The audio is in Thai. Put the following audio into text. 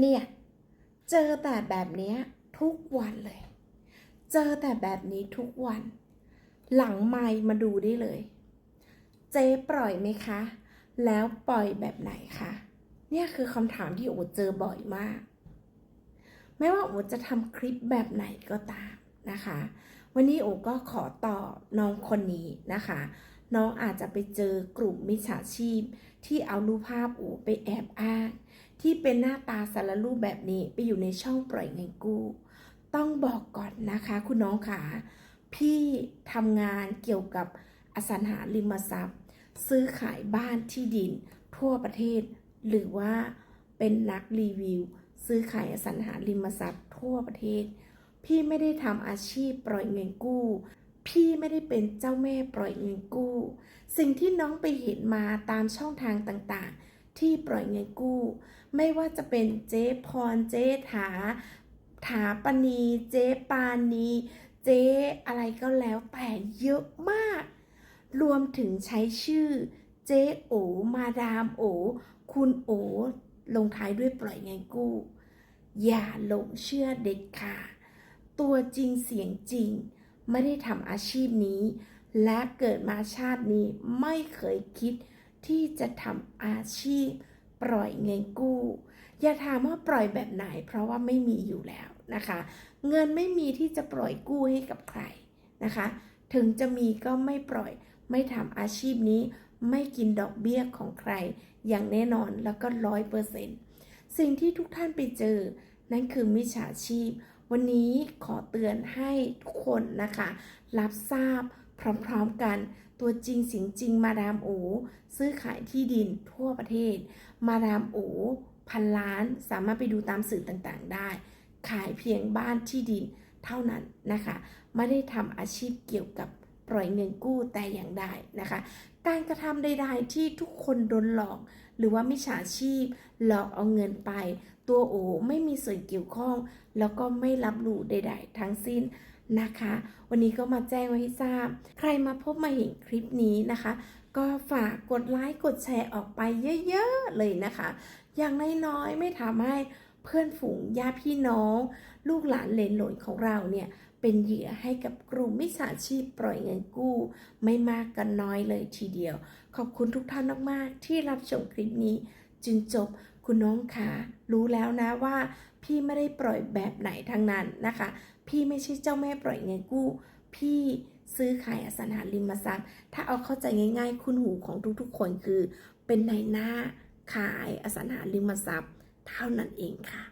เนี่ย เจอแต่แบบนี้ทุกวันเลย เจอแต่แบบนี้ทุกวัน หลังไมค์มาดูได้เลย เจ๊ปล่อยไหมคะ แล้วปล่อยแบบไหนคะเนี่ยคือคำถามที่โอเจอบ่อยมาก ไม่ว่าโอจะทำคลิปแบบไหนก็ตามนะคะ วันนี้โอก็ขอตอบน้องคนนี้นะคะ น้องอาจจะไปเจอกลุ่มมิจฉาชีพ ที่เอารูปภาพโอไปแอบอ้าง ที่เป็นหน้าตาสารรูปแบบนี้ไปอยู่ในช่องปล่อยเงินกู้ ต้องบอกก่อนนะคะ คุณน้องขาพี่ทำงานเกี่ยวกับอสังหาริมทรัพย์ ซื้อขายบ้านที่ดิน ทั่วประเทศ หรือว่าเป็นนักรีวิว ซื้อขายอสังหาริมทรัพย์ทั่วประเทศ พี่ไม่ได้ทำอาชีพปล่อยเงินกู้ พี่ไม่ได้เป็นเจ้าแม่ปล่อยเงินกู้ สิ่งที่น้องไปเห็นมาตามช่องทางต่างๆ ที่ปล่อยเงินกู้ ไม่ว่าจะเป็นเจ๊พรเจ๊ถา ถาปณีเจ๊ปานีเจ๊อะไรก็แล้วแต่เยอะมาก รวมถึงใช้ชื่อ เจ๊โอ มาดามโอ คุณโอ ลงท้ายด้วยปล่อยเงินกู้ อย่าหลงเชื่อเด็ดขาดตัวจริงเสียงจริง ไม่ได้ทำอาชีพนี้ และเกิดมาชาตินี้ไม่เคยคิด ที่จะทำอาชีพ ปล่อยเงินกู้ อย่าถามว่าปล่อยแบบไหน เพราะว่าไม่มีอยู่แล้วนะคะ เงินไม่มีที่จะปล่อยกู้ให้กับใครนะคะ ถึงจะมีก็ไม่ปล่อย ไม่ทำอาชีพนี้ไม่กินดอกเบี้ยของใคร อย่างแน่นอนแล้วก็ร้อยเปอร์เซ็นต์สิ่งที่ทุกท่านไปเจอ นั่นคือมิจฉาชีพ วันนี้ขอเตือนให้ทุกคนนะคะ รับทราบ พร้อมๆกัน ตัวจริงเสียงจริงมาดามโอซื้อขายที่ดินทั่วประเทศ มาดามโอพันล้านสามารถไปดูตามสื่อต่างๆได้ ขายเพียงบ้านที่ดินเท่านั้นนะคะ ไม่ได้ทำอาชีพเกี่ยวกับปล่อยเงินกู้แต่อย่างใดนะคะ การกระทำใดๆที่ทุกคนโดนหลอก หรือว่ามิจฉาชีพ หลอกเอาเงินไป ตัวโอไม่มีส่วนเกี่ยวข้อง แล้วก็ไม่รับรู้ใด ๆ ทั้งสิ้น นะคะ วันนี้ก็มาแจ้งไว้ให้ทราบ ใครมาพบมาเห็นคลิปนี้นะคะ ก็ฝากกดไลค์กดแชร์ออกไปเยอะๆเลยนะคะ อย่างน้อยๆไม่ทำให้เพื่อนฝูงญาติพี่น้อง ลูกหลานเลนหลนของเราเนี่ยเป็นเหยื่อให้กับกลุ่มมิจฉาชีพปล่อยเงินกู้ ไม่มากก็นน้อยเลยทีเดียว ขอบคุณทุกท่านมากๆ ที่รับชมคลิปนี้จึงจบ คุณน้องคะรู้แล้วนะว่า พี่ไม่ได้ปล่อยแบบไหนทั้งนั้นนะคะ พี่ไม่ใช่เจ้าแม่ปล่อยเงินกู้ พี่ซื้อขายอสังหาริมทรัพย์ ถ้าเอาเข้าใจง่ายๆ คุณหูของทุกๆ คนคือ เป็นในหน้าขายอสังหาริมทรัพย์ เท่านั้นเองค่ะ